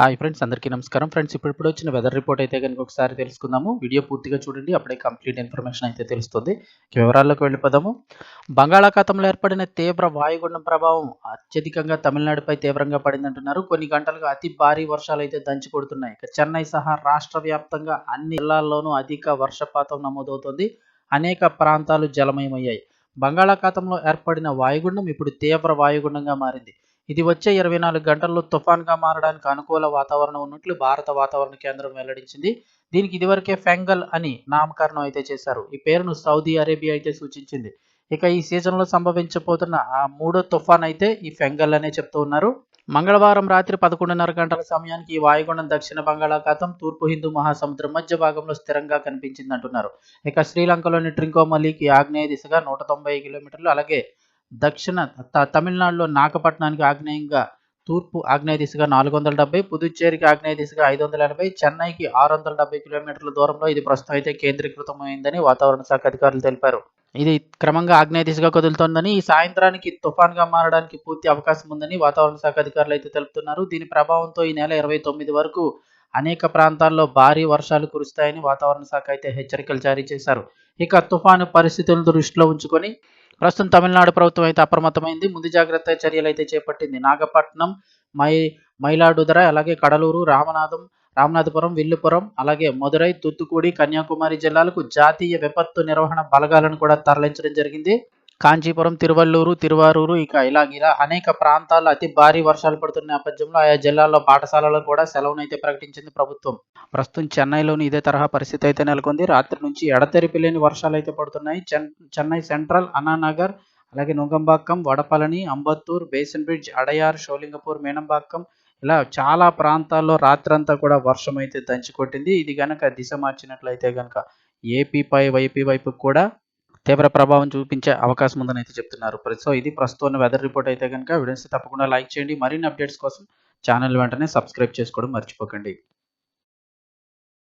Hi friends అందరికీ నమస్కారం. Friends ఇప్పుడు ఇప్పుడు వచ్చిన వెదర్ రిపోర్ట్ అయితే కనుక ఒకసారి తెలుసుకుందాము. వీడియో పూర్తిగా చూడండి అప్పుడే కంప్లీట్ ఇన్ఫర్మేషన్ అయితే తెలుస్తుంది. వివరాల్లోకి వెళ్ళిపోదాము. బంగాళాఖాతంలో ఏర్పడిన తీవ్ర వాయుగుండం ప్రభావం అత్యధికంగా తమిళనాడుపై తీవ్రంగా పడిందంటున్నారు. కొన్ని గంటలుగా అతి భారీ వర్షాలు అయితే దంచి కొడుతున్నాయి. ఇక చెన్నై సహా రాష్ట్ర వ్యాప్తంగా అన్ని జిల్లాల్లోనూ అధిక వర్షపాతం నమోదవుతోంది. అనేక ప్రాంతాలు జలమయమయ్యాయి. బంగాళాఖాతంలో ఏర్పడిన వాయుగుండం ఇప్పుడు తీవ్ర వాయుగుండంగా మారింది. ఇది వచ్చే ఇరవై నాలుగు గంటల్లో తుఫాన్గా మారడానికి అనుకూల వాతావరణం ఉన్నట్లు భారత వాతావరణ కేంద్రం వెల్లడించింది. దీనికి ఇదివరకే ఫెంగల్ అని నామకరణం అయితే చేశారు. ఈ పేరును సౌదీ అరేబియా అయితే సూచించింది. ఇక ఈ సీజన్లో సంభవించబోతున్న ఆ మూడో తుఫాన్ అయితే ఈ ఫెంగల్ అనే చెప్తూ ఉన్నారు. మంగళవారం రాత్రి పదకొండున్నర గంటల సమయానికి ఈ వాయుగుండం దక్షిణ బంగాళాఖాతం తూర్పు హిందూ మహాసముద్రం మధ్య భాగంలో స్థిరంగా కనిపించింది అంటున్నారు ఇక శ్రీలంకలోని ట్రింకోమలికి ఆగ్నేయ దిశగా నూట తొంభై కిలోమీటర్లు అలాగే దక్షిణ త- తమిళనాడులో నాగపట్నానికి ఆగ్నేయంగా తూర్పు ఆగ్నేయ దిశగా నాలుగు వందల డెబ్బై పుదుచ్చేరికి ఆగ్నేయ దిశగా ఐదు వందల ఎనభై చెన్నైకి ఆరు వందల డెబ్బై కిలోమీటర్ల దూరంలో ఇది ప్రస్తుతం అయితే కేంద్రీకృతమైందని వాతావరణ శాఖ అధికారులు తెలిపారు. ఇది క్రమంగా ఆగ్నేయ దిశగా కదులుతోందని ఈ సాయంత్రానికి తుఫాన్గా మారడానికి పూర్తి అవకాశం ఉందని వాతావరణ శాఖ అధికారులు అయితే తెలుపుతున్నారు. దీని ప్రభావంతో ఈ నెల ఇరవై తొమ్మిది వరకు అనేక ప్రాంతాల్లో భారీ వర్షాలు కురుస్తాయని వాతావరణ శాఖ అయితే హెచ్చరికలు జారీ చేశారు. ఇక తుఫాను పరిస్థితులను దృష్టిలో ఉంచుకొని ప్రస్తుతం తమిళనాడు ప్రభుత్వం అయితే అప్రమత్తమైంది. ముందు జాగ్రత్త చర్యలు అయితే చేపట్టింది. నాగపట్నం మై మైలాడుదర అలాగే కడలూరు రామనాథం రామనాథపురం విల్లుపురం అలాగే మదురై తూత్తుకుడి కన్యాకుమారి జిల్లాలకు జాతీయ విపత్తు నిర్వహణ బలగాలను కూడా తరలించడం జరిగింది. కాంచీపురం తిరువల్లూరు తిరువారూరు ఇక ఇలా ఇలా అనేక ప్రాంతాల్లో అతి భారీ వర్షాలు పడుతున్న నేపథ్యంలో ఆయా జిల్లాల్లో పాఠశాలలో కూడా సెలవునైతే ప్రకటించింది ప్రభుత్వం. ప్రస్తుతం చెన్నైలోని ఇదే తరహా పరిస్థితి అయితే నెలకొంది. రాత్రి నుంచి ఎడతెరిపి లేని వర్షాలు అయితే పడుతున్నాయి. చెన్ చెన్నై సెంట్రల్ అన్నానగర్ అలాగే నుంగంబాక్కం వడపళని అంబత్తూర్ బేసన్ బ్రిడ్జ్ అడయార్ షోలింగపూర్ మీనంబాక్కం ఇలా చాలా ప్రాంతాల్లో రాత్రంతా కూడా వర్షం అయితే దంచి కొట్టింది ఇది గనక దిశ మార్చినట్లయితే గనక ఏపీపై వైపీ వైపు కూడా తీవ్ర ప్రభావం చూపించే అవకాశం ఉందని అయితే చెప్తున్నారు. సో ఇది ప్రస్తుతం వెదర్ రిపోర్ట్ అయితే కనుక వీడియోస్ తప్పకుండా లైక్ చేయండి. మరిన్ని అప్డేట్స్ కోసం ఛానల్ వెంటనే సబ్స్క్రైబ్ చేసుకోవడం మర్చిపోకండి.